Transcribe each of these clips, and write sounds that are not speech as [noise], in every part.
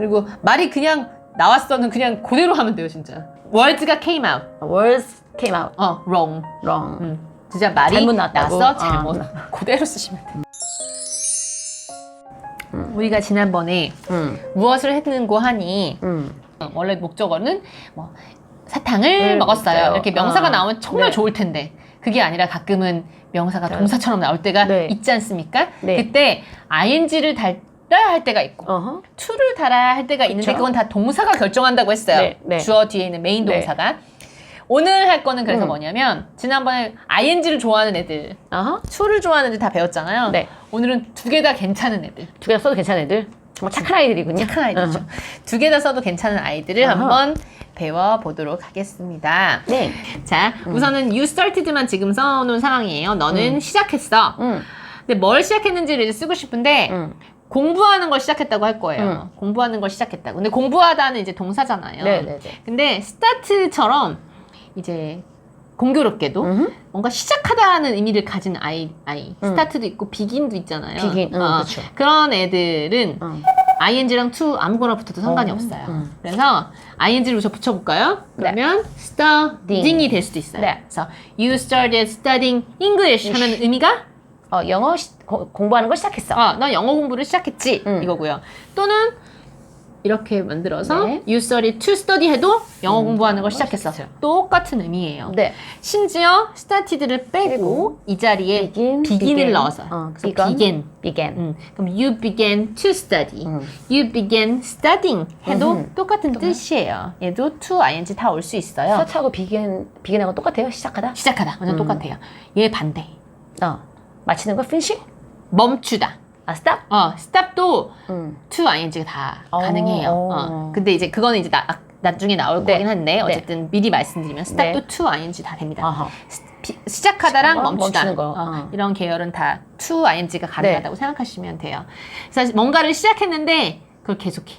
그리고 말이 그냥 나왔어는 그냥 그대로 하면 돼요, 진짜. words가 came out. words came out 어, wrong. wrong. 음. 진짜 말이 잘못 나왔다고? 나서 어. 잘못. [laughs] 그대로 쓰시면 돼. 우리가 지난번에 음. 무엇을 했는고 하니 음. 어, 원래 목적어는 뭐 사탕을 음, 먹었어요. 먹었어요. 이렇게 명사가 아, 나오면 정말 네. 좋을 텐데 그게 아니라 가끔은 명사가 네. 동사처럼 나올 때가 네. 있지 않습니까? 네. 그때 ing를 달 아야 할 때가 있고 어허. to를 달아야 할 때가 있는데 그쵸. 그건 다 동사가 결정한다고 했어요. 네, 네. 주어 뒤에 있는 메인 네. 동사가. 오늘 할 거는 그래서 음. 뭐냐면 지난번에 ing를 좋아하는 애들, 어허. to를 좋아하는 애들 다 배웠잖아요. 네. 오늘은 두 개 다 괜찮은 애들. 두 개 다 써도 괜찮은 애들. 정말 착한 아이들이군요. 착한 아이들이죠. 두개 다 써도 괜찮은 아이들을 아하. 한번 배워보도록 하겠습니다. 네. 자, 우선은 you started만 지금 써놓은 상황이에요. 너는 시작했어. 음. 근데 뭘 시작했는지를 이제 쓰고 싶은데 음. 공부하는 걸 시작했다고 할 거예요. 공부하는 걸 시작했다고. 근데 공부하다는 이제 동사잖아요. 네, 네, 네. 근데 start처럼 이제 공교롭게도 음흠. 뭔가 시작하다는 의미를 가진 아이, 아이. 음. 스타트도 있고 비긴도 있잖아요. begin, 응, 어, 그쵸. 그런 애들은 어. ing랑 to 아무거나 붙어도 상관이 어, 없어요. 음. 그래서 ing를 우선 붙여볼까요? 네. 그러면 studying이 될 수도 있어요. 네. 그래서 you started studying English 하면 의미가 어, 영어 시, 고- 공부하는 걸 시작했어. 어, 넌 영어 공부를 시작했지 음. 이거고요. 또는 이렇게 만들어서 네. you started to study 해도 영어 음, 공부하는 걸 시작했어. 시작했죠. 똑같은 의미예요. 네. 심지어 started를 빼고 빼고 이 자리에 begin, begin을 began. 넣어서 어, 그래서 begun. begin. began. 음, 그럼 you began to study. 음. You began studying 해도 음흠. 똑같은 뜻이에요. 얘도 to, ing 다 올 수 있어요. 스타트하고 비긴, 비긴하고 똑같아요? 시작하다? 시작하다. 완전 음. 똑같아요. 얘 반대. 어. 마치는 거 finishing? 멈추다. 아, stop? 어, stop도 음. to, ing가 다 어, 가능해요. 어. 어. 근데 이제 그거는 이제 나, 나중에 나올 네. 거긴 한데 어쨌든 미리 말씀드리면 stop도 네. to, ing 다 됩니다. 아하. 시- 비- 시작하다랑 멈추다. 멈추는 거. 어, 어. 이런 계열은 다 to, ing가 가능하다고 생각하시면 돼요. 그래서 뭔가를 시작했는데 그걸 계속해.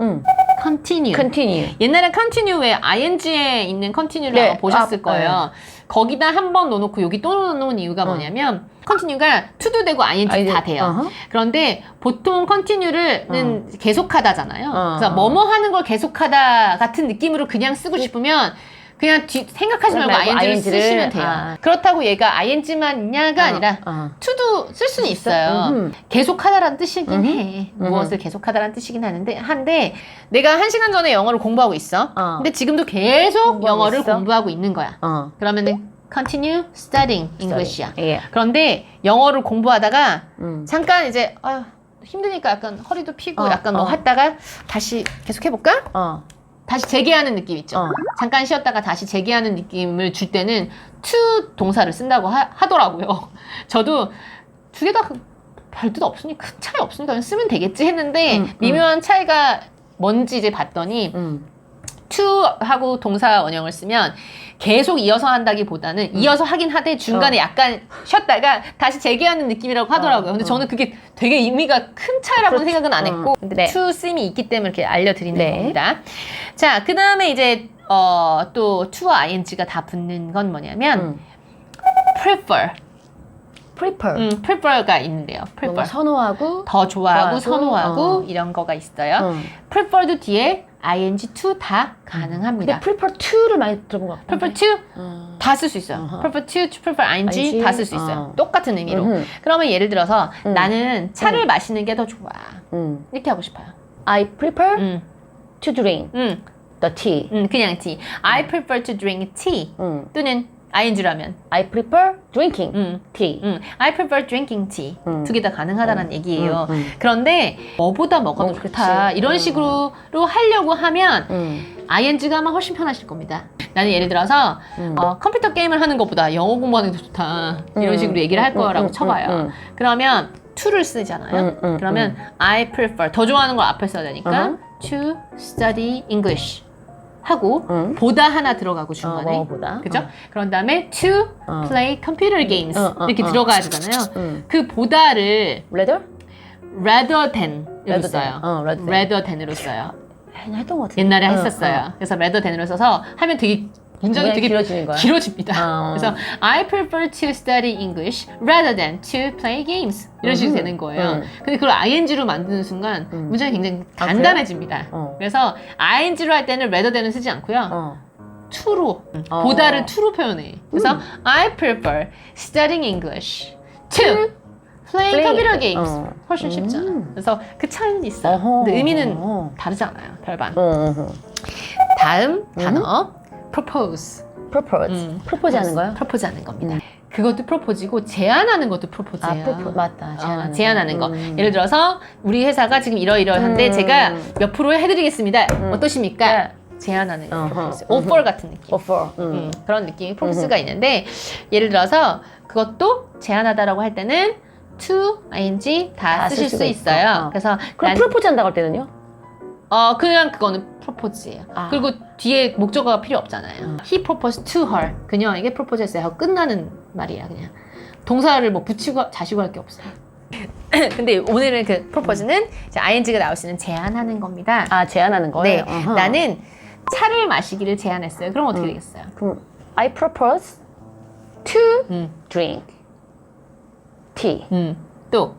음. continue. continue. 옛날에 continue 왜 ing에 있는 continue를 네. 아마 보셨을 아, 거예요. 거기다 한 번 넣어놓고 여기 또 넣어놓은 이유가 뭐냐면 continue가 to도 되고 ing 아이들- 다 돼요. 어허. 그런데 보통 continue는 계속하다잖아요. 어. 그래서 뭐뭐 하는 걸 계속하다 같은 느낌으로 그냥 쓰고 싶으면 그냥 뒤, 생각하지 말고 말고 ing를 ING 를, 쓰시면 돼요. 아. 그렇다고 얘가 ing만 있냐가 어, 아니라 어. to도 쓸 수는 있어요. 음흠. 계속하다라는 뜻이긴 음흠. 해. 음흠. 무엇을 계속하다라는 뜻이긴 하는데 한데 내가 한 시간 전에 영어를 공부하고 있어. 어. 근데 지금도 계속 공부하고 영어를 있어? 공부하고 있는 거야. 어. 그러면은 continue studying English야. 예. 그런데 영어를 공부하다가 음. 잠깐 이제 아 힘드니까 약간 허리도 피고 어, 약간 뭐 어. 하다가 다시 계속 해볼까? 어. 다시 재개하는 느낌 있죠. 어. 잠깐 쉬었다가 다시 재개하는 느낌을 줄 때는 to 동사를 쓴다고 하, 하더라고요. [laughs] 저도 두 개 다 별뜻 없으니 큰 차이 없으니까 쓰면 되겠지 했는데 음, 음. 미묘한 차이가 뭔지 이제 봤더니 음. To 하고 동사 원형을 쓰면 계속 이어서 한다기보다는 이어서 하긴 하되 중간에 음. 어. 약간 쉬었다가 다시 재개하는 느낌이라고 하더라고요. 근데 어. 저는 그게 되게 의미가 큰 차이라고는 그렇죠. 생각은 안 했고 음. 네. to 쓰임이 있기 때문에 이렇게 알려드리는 네. 겁니다. 자, 그 다음에 이제 어, 또 to와 ing가 다 붙는 건 뭐냐면 음. prefer, prefer. 음, prefer가 있는데요. 뭔가 prefer 선호하고 더 좋아하고, 좋아하고, 선호하고 어. 이런 거가 있어요. 음. prefer도 뒤에 ing to 다 가능합니다. 근데 prefer to를 많이 들어본 것 같아요. prefer to 음. 다쓸 수 있어요. 어허. prefer to, to prefer ing, ing, 다 쓸 수 있어요. 어. 똑같은 의미로. 음흠. 그러면 예를 들어서 음. 나는 차를 마시는 게 더 좋아. 음. 이렇게 하고 싶어요. I prefer 음, to drink 음, the tea. 음, 그냥 tea. I prefer to drink tea. 음. 또는 ing라면. I prefer drinking 음, tea. 음, I prefer drinking tea. 음. 두개 다 가능하다는 얘기예요. 음, 음. 그런데 뭐보다 더 어, 좋다. 그치. 이런 음. 식으로 하려고 하면 음. ing가 아마 훨씬 편하실 겁니다. 나는 예를 들어서 음. 어, 컴퓨터 게임을 하는 것보다 영어 공부하는 게더 좋다. 이런 음. 식으로 얘기를 할 음, 거라고 음, 쳐봐요. 음, 음. 그러면 to를 쓰잖아요. 음, 음, 그러면 I prefer 더 좋아하는 걸 앞에 써야 되니까 어허. to study English 하고 음. 보다 하나 들어가고 어, 중간에 뭐보다. 그죠? 그런 다음에 to 어. play computer games 어, 어, 이렇게 어. 들어가야 되잖아요. 음. 그 보다를 rather? rather than으로 rather 써요. than. 어, rather than. rather than으로 써요. 했던 것 같은데. 옛날에 어, 했었어요. 그래서 rather than으로 써서 하면 되게 문장이 되게 길어지는 거야. 길어집니다. 어. [laughs] 그래서 I prefer to study English rather than to play games 이런 식으로 음. 되는 거예요. 음. 근데 그걸 ing로 만드는 순간 음. 문장이 굉장히 아, 단단해집니다. 어. 그래서 ing로 할 때는 rather than을 쓰지 않고요. 어. to로 어. 보다를 to로 표현해. 그래서 음. I prefer studying English to playing Play. computer games. 어. 훨씬 쉽잖아. 음. 그래서 그 차이는. 어허. 근데 의미는 어. 다르지 않아요. 별반. 어, 어. 다음 단어 propose. propose. 음. 프로포즈 하는 거요? 프로포즈 하는 겁니다. 음. 그것도 프로포즈고 제안하는 것도 아, 프로포즈예요. 프로포 맞다. 제안하는, 어, 제안하는 거. 음. 예를 들어서 우리 회사가 지금 이러이러한데 음. 제가 몇 프로 해드리겠습니다. 음. 어떠십니까? 제안하는 거. 어허. 프로포즈. 음흠. 오퍼 같은 느낌. offer. 음. 음, 그런 느낌의 프로포즈가 있는데 예를 들어서 그것도 제안하다라고 할 때는 to, ing 다, 다 쓰실 쓸수 있어요. 어. 그래서 그럼 난- 프로포즈 한다고 할 때는요? 어 그냥 그거는 프로포즈예요. 아. 그리고 뒤에 목적어가 필요 없잖아요. 음. He proposed to her. 그녀에게 프로포즈했어요. 하고 끝나는 말이야 그냥. 동사를 뭐 붙이고 자시고 할 게 없어요. [laughs] 근데 오늘은 그 프로포즈는 이제 ing가 나올 수 있는 제안하는 겁니다. 아, 제안하는 거예요? 네, 어허. 나는 차를 마시기를 제안했어요. 그럼 어떻게 음. 되겠어요? 그럼 I propose to 음, drink tea. 음, 또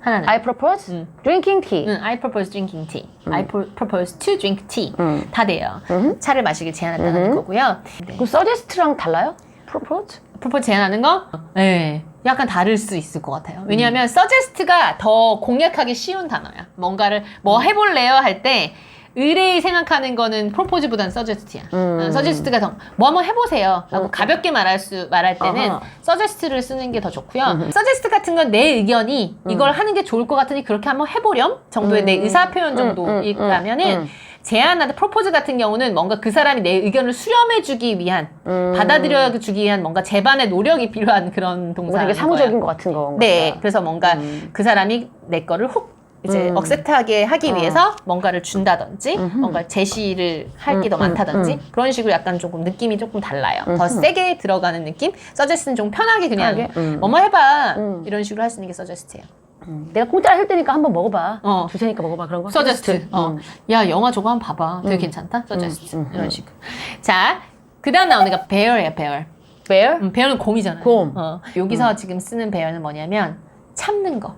하나는 I propose 음. drinking tea. 응, I propose drinking tea. 음. I pro- propose to drink tea. 음. 다 돼요. 음. 차를 마시길 제안했다는 음. 거고요. 네. 그 suggest랑 달라요? propose? 프로포즈 제안하는 거? 네. 약간 다를 수 있을 것 같아요. 음. 왜냐하면 suggest가 더 공략하기 쉬운 단어야. 뭔가를 뭐 음. 해볼래요? 할 때 의뢰이 생각하는 거는 프로포즈보다는 suggest야. 음. 어, suggest가 더 뭐 한번 해보세요. 라고 음. 가볍게 말할 수 말할 때는 어허. suggest를 쓰는 게 더 좋고요. 음. suggest 같은 건 내 의견이 이걸 하는 게 좋을 것 같으니 그렇게 한번 해보렴 정도의 내 음. 의사 표현 음, 정도라면은 음, 음. 제안하다 프로포즈 같은 경우는 뭔가 그 사람이 내 의견을 수렴해주기 위한 음. 받아들여 주기 위한 뭔가 제반의 노력이 필요한 그런 뭐 동사인 되게 사무적인. 것 같은 거. 네, 그래서 뭔가 음. 그 사람이 내 거를 혹 이제 음. 억셉트하게 하기 어. 위해서 뭔가를 준다든지 음흠. 뭔가 제시를 할 게더 음, 많다든지 음, 그런 식으로 약간 조금 느낌이 조금 달라요. 더 음흠. 세게 들어가는 느낌? 서제스는 좀 편하게 그냥 편하게? 음. 뭐뭐 해봐 음. 이런 식으로 할 수 있는 게 서제스트예요. 음. 내가 공짜로 할 테니까 한번 먹어봐. 어. 줄 테니까 먹어봐. 그런 거. 서제스트. 어. 음. 야 영화 저거 한번 봐봐. 되게 음. 괜찮다. 서제스트. 음, 음, 이런 음. 식으로. 자, 그다음 나오는 게 bear예요. bear. bear? 음, bear는 곰이잖아요. 곰. 어. 여기서 지금 쓰는 bear는 뭐냐면 참는 거.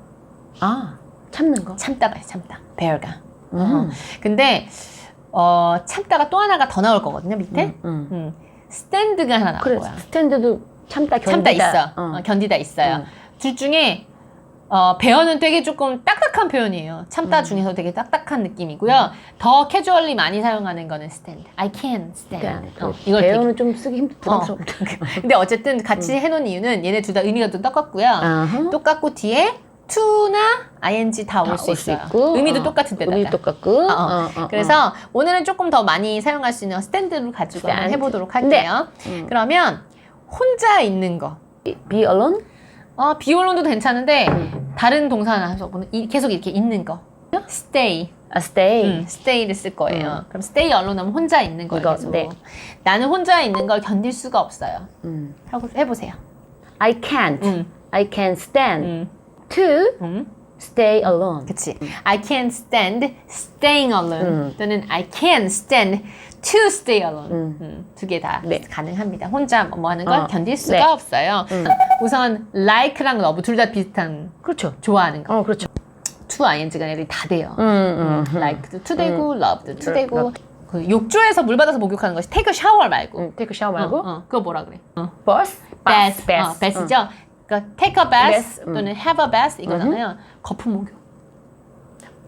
아, 참는 거. 참다가 참다. bear가. 음. 근데 어, 참다가 또 하나가 더 나올 거거든요. 밑에. 음. 음. 스탠드가 하나 나올 그래, 거야. 스탠드도 참다 견디다. 참다 있어. 어. 어, 견디다 있어요. 음. 둘 중에 어, 배어는 되게 조금 딱딱한 표현이에요. 참다 음. 중에서 되게 딱딱한 느낌이고요. 더 캐주얼리 많이 사용하는 거는 stand. I can stand. 어, 이걸 되게 배우는 좀 쓰기 힘 부담스럽다. [laughs] 근데 어쨌든 같이 해놓은 이유는 얘네 둘 다 의미가 좀 똑같고요. 음. 아하. 똑같고 뒤에 to나 ing 다 올 수 있어요. 있고. 의미도 어. 똑같은 데다가. 의미 똑같고. 어, 어. 어, 어, 그래서 오늘은 조금 더 많이 사용할 수 있는 스탠드를 가지고 한번 스탠드. 해보도록 할게요. 음. 그러면 혼자 있는 거. be alone. 어, 비올론도 괜찮은데 음. 다른 동사 하나 해서 계속 이렇게 있는 거. stay. A stay. 음, stay를 쓸 거예요. 그럼 stay alone 하면 혼자 있는 거예요. 네. 나는 혼자 있는 걸 견딜 수가 없어요. 음. 하고 해보세요. I can't. 음, I can stand 음, to 음. stay alone. 그치. I can't stand staying alone. 음. 또는 I can stand to stay alone. 음. 두 개 다 네. 가능합니다. 혼자 뭐 하는 걸 어. 견딜 수가 네. 없어요. 음. 우선 like랑 love 둘 다 비슷한 그렇죠. 좋아하는 거. 어, 그렇죠. to ing가 얘들이 다 돼요. 음, 음. like도 to 되고 love도 to 음. 되고 그 욕조에서 물 받아서 목욕하는 것이 take a shower 말고. 음, take a shower 말고. 어, 어, 그거 뭐라 그래? 어. bath, bath. 어, bath죠. 그러니까 take a bath Bath, 음. 또는 have a bath 이거잖아요. 거품 목욕.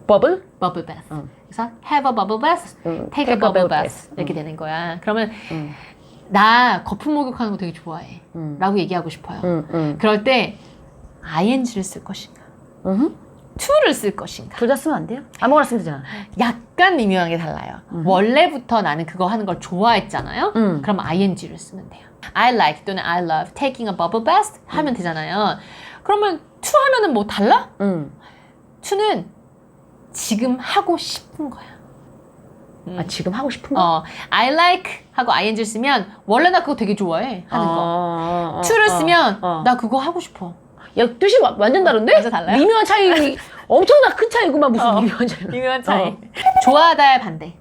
bubble. bubble bath. 음. 그래서 have a bubble bath, 음, take a bubble bath 이렇게 되는 거야. 그러면 음. 나 거품 목욕하는 거 되게 좋아해. 음. 라고 얘기하고 싶어요. 음, 음. 그럴 때 ing를 쓸 것인가? 음. To를 쓸 것인가? 둘 다 쓰면 안 돼요? 아무거나 쓰면 되잖아. 약간 미묘하게 달라요. 원래부터 나는 그거 하는 걸 좋아했잖아요. 음. 그럼 ing를 쓰면 돼요. I like 또는 I love taking a bubble bath 하면 되잖아요. 그러면 to 하면은 뭐 달라? 음. to는 지금 하고 싶은 거야. 음. 아, 지금 하고 싶은 거? 어, I like 하고 ing 쓰면 원래 나 그거 되게 좋아해 하는 거. 어, 어, to를 어, 쓰면 어. 나 그거 하고 싶어. 야, 뜻이 와- 완전 다른데? 완전 달라요? 미묘한 차이, [laughs] 엄청나 큰 차이구만, 무슨 어. 미묘한 차이. 미묘한 차이. 좋아하다의 반대.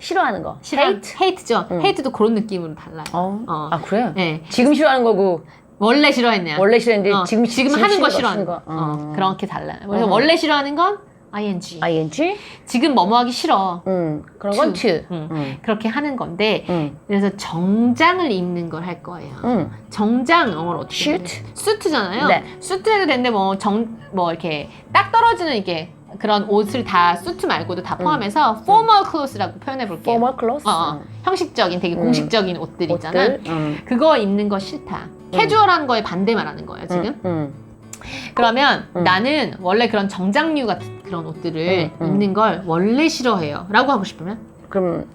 싫어하는 거. 싫어 hate. 헤이트죠. 응. 헤이트도 그런 느낌으로 달라요. 어. 어. 아 그래? 네. 지금 싫어하는 거고 원래 싫어했냐? 원래 싫어했는데 어, 지금 지금 지금 하는 거 싫어하는 거. 거. 어. 어, 그렇게 달라요. 그래서 어. 원래 싫어하는 건 ing. ing. 지금 뭐뭐 하기 싫어. 음. 그런 건 to. 음. 음. 그렇게 하는 건데 음. 그래서 정장을 입는 걸 할 거예요. 음. 정장 영어로 어떻게? 해요? 수트잖아요. 네. 수트 해도 되는데 뭐 정 뭐 이렇게 딱 떨어지는 이게 그런 옷을 다 수트 말고도 다 포함해서 formal clothes라고 표현해 볼게요. formal clothes. 어, 어. 형식적인 되게 음. 공식적인 옷들 있잖아. 옷들. 음. 그거 입는 거 싫다. 캐주얼한 거에 반대 말하는 거예요, 지금. 음. 음. 그러면 음. 나는 원래 그런 정장류 같은 그런 옷들을 음, 음. 입는 걸 원래 싫어해요. 라고 하고 싶으면? 그럼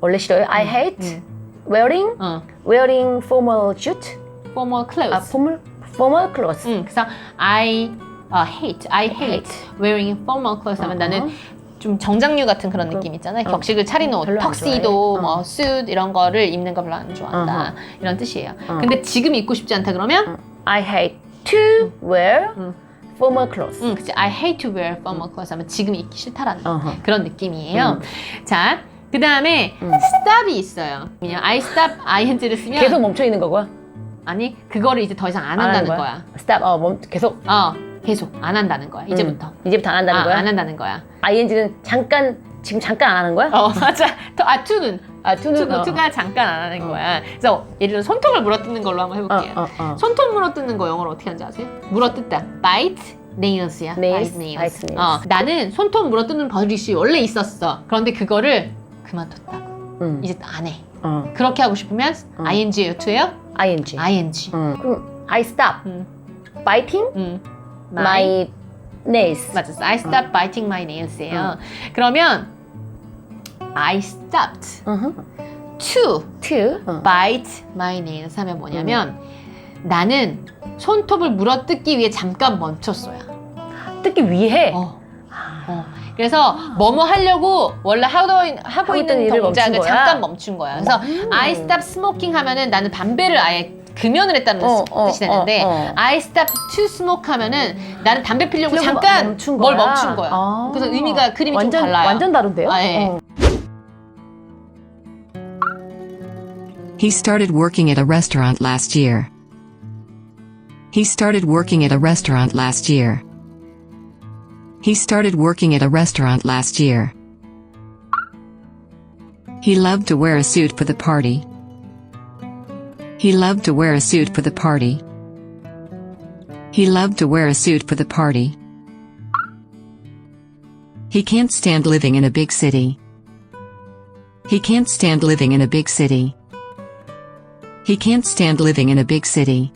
원래 싫어요? I hate 음. wearing 어, wearing formal suit. formal clothes. 아, formal formal clothes. 응, 그래서 I uh, hate, I hate wearing formal clothes 하면 어. 나는 좀 정장류 같은 그런 느낌 있잖아요. 어. 격식을 차리는 옷, 별로 안 턱시도, 좋아해. 뭐 어. suit 이런 거를 입는 거 별로 안 좋아한다. 이런 뜻이에요. 어. 근데 지금 입고 싶지 않다 그러면 I hate to wear 음. formal clothes. 응, 그치. I hate to wear formal clothes 하면 지금 입기 싫다라는 어허. 그런 느낌이에요. 음. 자, 그 다음에 음. stop이 있어요. 그냥 I stop ing를 쓰면 계속 멈춰 있는 거고요. 아니 그거를 이제 더 이상 안 한다는 거야? 거야. stop. 어, 멈 계속 어, 계속 안 한다는 거야. 이제부터. 음. 이제부터 안 한다는 아, 거야. 안 한다는 거야. ing는 잠깐 지금 잠깐 안 하는 거야? 어, [laughs] 맞아. 더- 아, to는 아, to는 투, 어. 투가 잠깐 안 하는 어. 거야. 그래서 예를 들어 손톱을 물어뜯는 걸로 한번 어, 해볼게요. 어, 어. 손톱 물어뜯는 거 영어로 어떻게 하는지 아세요? 물어뜯다. bite nails야. Nails, bite bite nails. 어, 나는 손톱 물어뜯는 버릇이 원래 있었어. 그런데 그거를 그만뒀다고. 음. 이제 안 해. 어. 그렇게 하고 싶으면 어. ing예요, to예요? ing. ing. 음. 그럼 I stop 음, biting 음. my nails. 맞았어. I stopped biting my nails예요. 그러면 I stopped to to 어. bite my nails 하면 뭐냐면 나는 손톱을 물어뜯기 위해 잠깐 멈췄어요. 뜯기 위해. 어. 어. 그래서 뭐뭐 하려고 원래 하고, 하고 있던 있는 일을 동작을 멈춘 거야? 잠깐 멈춘 거야. 그래서 음. I stop smoking 하면은 나는 담배를 아예 금연을 했다는 어, 뜻- 어, 뜻이 되는데 어, 어. I stop to smoke 하면은 나는 담배 피려고 피려고 잠깐 멈춘 뭘 거야? 멈춘 거야. 아. 그래서 의미가 그림이 완전, 좀 달라요. 완전 다른데요? 아, 예. 어. He started working at a restaurant last year. He started working at a restaurant last year. He started working at a restaurant last year. He loved to wear a suit for the party. He loved to wear a suit for the party. He loved to wear a suit for the party. He can't stand living in a big city. He can't stand living in a big city. He can't stand living in a big city.